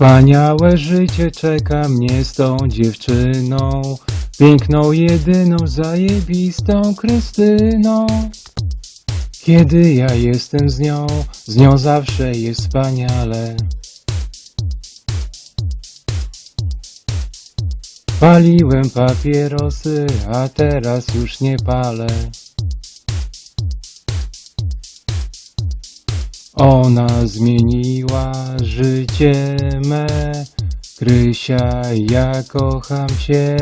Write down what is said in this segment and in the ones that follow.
Wspaniałe życie czeka mnie z tą dziewczyną, piękną, jedyną, zajebistą Krystyną. Kiedy ja jestem z nią, z nią zawsze jest wspaniale. Paliłem papierosy, a teraz już nie palę. Ona zmieniła życie me, Krysia, ja kocham cię.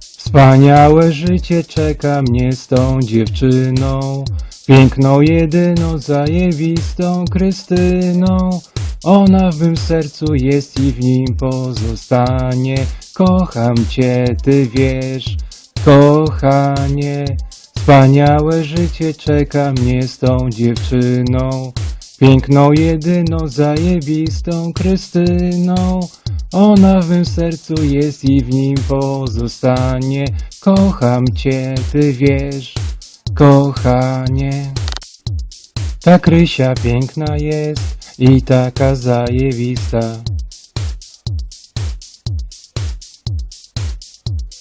Wspaniałe życie czeka mnie z tą dziewczyną, piękną, jedyną, zajebistą Krystyną. Ona w mym sercu jest i w nim pozostanie. Kocham cię, ty wiesz, kochanie. Wspaniałe życie czeka mnie z tą dziewczyną, piękną, jedyną, zajebistą Krystyną. Ona w mym sercu jest i w nim pozostanie. Kocham cię, ty wiesz, kochanie. Ta Krysia piękna jest i taka zajebista.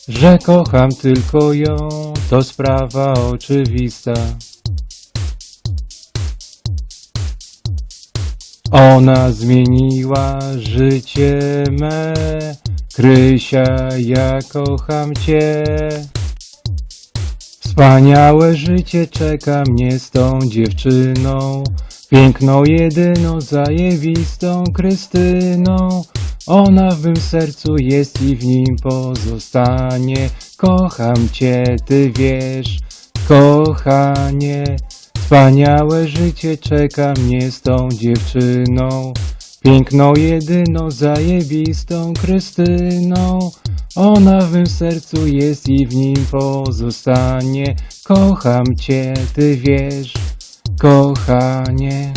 Że kocham tylko ją, to sprawa oczywista. Ona zmieniła życie me, Krysia, ja kocham cię. Wspaniałe życie czeka mnie z tą dziewczyną, piękną, jedyną, zajebistą Krystyną. Ona w mym sercu jest i w nim pozostanie. Kocham cię, ty wiesz, kochanie. Wspaniałe życie czeka mnie z tą dziewczyną, piękną, jedyną, zajebistą Krystyną. Ona w mym sercu jest i w nim pozostanie. Kocham cię, ty wiesz, kochanie.